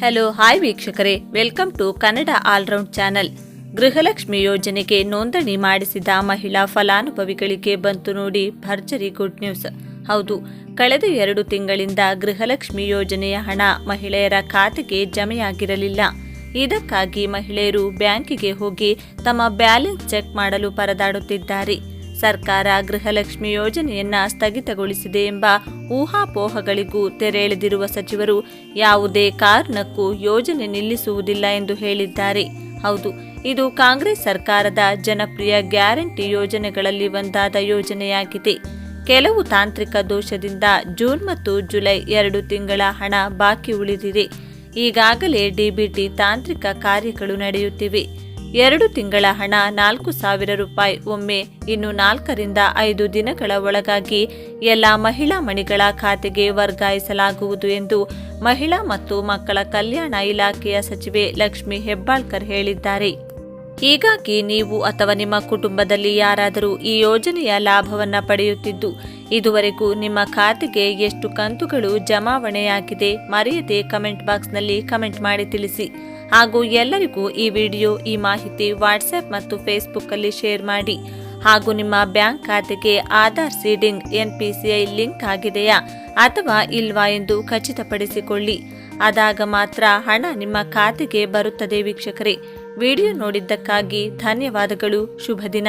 Hello hi ವೀಕ್ಷಕರೇ. Welcome to Kannada all round channel Gruhalakshmi ಯೋಜನೆಗೆ ನೋಂದಣಿ ಮಾಡಿಸಿದ ಮಹಿಳಾ ಫಲಾನುಭವಿಗಳಿಗೆ ಬಂತು ನೋಡಿ ಭರ್ಜರಿ ಗುಡ್ ನ್ಯೂಸ್ ಹೌದು, ಕಳೆದ ಎರಡು ತಿಂಗಳಿಂದ ಗೃಹಲಕ್ಷ್ಮಿ ಯೋಜನೆಯ ಹಣ ಮಹಿಳೆಯರ ಖಾತೆಗೆ ಜಮೆಯಾಗಿರಲಿಲ್ಲ. ಇದಕ್ಕಾಗಿ ಮಹಿಳೆಯರು ಬ್ಯಾಂಕಿಗೆ ಹೋಗಿ ತಮ್ಮ ಬ್ಯಾಲೆನ್ಸ್ ಚೆಕ್ ಮಾಡಲು ಪರದಾಡುತ್ತಿದ್ದಾರೆ. ಸರ್ಕಾರ ಗೃಹಲಕ್ಷ್ಮಿ ಯೋಜನೆಯನ್ನ ಸ್ಥಗಿತಗೊಳಿಸಿದೆ ಎಂಬ ಊಹಾಪೋಹಗಳಿಗೂ ತೆರೆ ಎಳೆದಿರುವ ಸಚಿವರು ಯಾವುದೇ ಕಾರಣಕ್ಕೂ ಯೋಜನೆ ನಿಲ್ಲಿಸುವುದಿಲ್ಲ ಎಂದು ಹೇಳಿದ್ದಾರೆ. ಹೌದು, ಇದು ಕಾಂಗ್ರೆಸ್ ಸರ್ಕಾರದ ಜನಪ್ರಿಯ ಗ್ಯಾರಂಟಿ ಯೋಜನೆಗಳಲ್ಲಿ ಒಂದಾದ ಯೋಜನೆಯಾಗಿದೆ. ಕೆಲವು ತಾಂತ್ರಿಕ ದೋಷದಿಂದ ಜೂನ್ ಮತ್ತು ಜುಲೈ ಎರಡು ತಿಂಗಳ ಹಣ ಬಾಕಿ ಉಳಿದಿದೆ. ಈಗಾಗಲೇ ಡಿಬಿಟಿ ತಾಂತ್ರಿಕ ಕಾರ್ಯಗಳು ನಡೆಯುತ್ತಿವೆ. ಎರಡು ತಿಂಗಳ ಹಣ ನಾಲ್ಕು ಸಾವಿರ ರೂಪಾಯಿ. ಒಮ್ಮೆ ಇನ್ನು ನಾಲ್ಕರಿಂದ ಐದು ದಿನಗಳ ಒಳಗಾಗಿ ಎಲ್ಲ ಮಹಿಳಾ ಮಣಿಗಳ ಖಾತೆಗೆ ವರ್ಗಾಯಿಸಲಾಗುವುದು ಎಂದು ಮಹಿಳಾ ಮತ್ತು ಮಕ್ಕಳ ಕಲ್ಯಾಣ ಇಲಾಖೆಯ ಸಚಿವೆ ಲಕ್ಷ್ಮಿ ಹೆಬ್ಬಾಳ್ಕರ್ ಹೇಳಿದ್ದಾರೆ. ಹೀಗಾಗಿ ನೀವು ಅಥವಾ ನಿಮ್ಮ ಕುಟುಂಬದಲ್ಲಿ ಯಾರಾದರೂ ಈ ಯೋಜನೆಯ ಲಾಭವನ್ನ ಪಡೆಯುತ್ತಿದ್ದು, ಇದುವರೆಗೂ ನಿಮ್ಮ ಖಾತೆಗೆ ಎಷ್ಟು ಕಂತುಗಳು ಜಮಾವಣೆಯಾಗಿದೆ, ಮರೆಯದೆ ಕಮೆಂಟ್ ಬಾಕ್ಸ್ನಲ್ಲಿ ಕಮೆಂಟ್ ಮಾಡಿ ತಿಳಿಸಿ. ಹಾಗೂ ಎಲ್ಲರಿಗೂ ಈ ವಿಡಿಯೋ, ಈ ಮಾಹಿತಿ ವಾಟ್ಸ್ಆಪ್ ಮತ್ತು ಫೇಸ್ಬುಕ್ಕಲ್ಲಿ ಶೇರ್ ಮಾಡಿ. ಹಾಗೂ ನಿಮ್ಮ ಬ್ಯಾಂಕ್ ಖಾತೆಗೆ ಆಧಾರ್ ಸೀಡಿಂಗ್ ಎನ್ಪಿಸಿಐ ಲಿಂಕ್ ಆಗಿದೆಯಾ ಅಥವಾ ಇಲ್ವಾ ಎಂದು ಖಚಿತಪಡಿಸಿಕೊಳ್ಳಿ. ಆದಾಗ ಮಾತ್ರ ಹಣ ನಿಮ್ಮ ಖಾತೆಗೆ ಬರುತ್ತದೆ ವೀಕ್ಷಕರೇ. ವಿಡಿಯೋ ನೋಡಿದ್ದಕ್ಕಾಗಿ ಧನ್ಯವಾದಗಳು. ಶುಭ ದಿನ.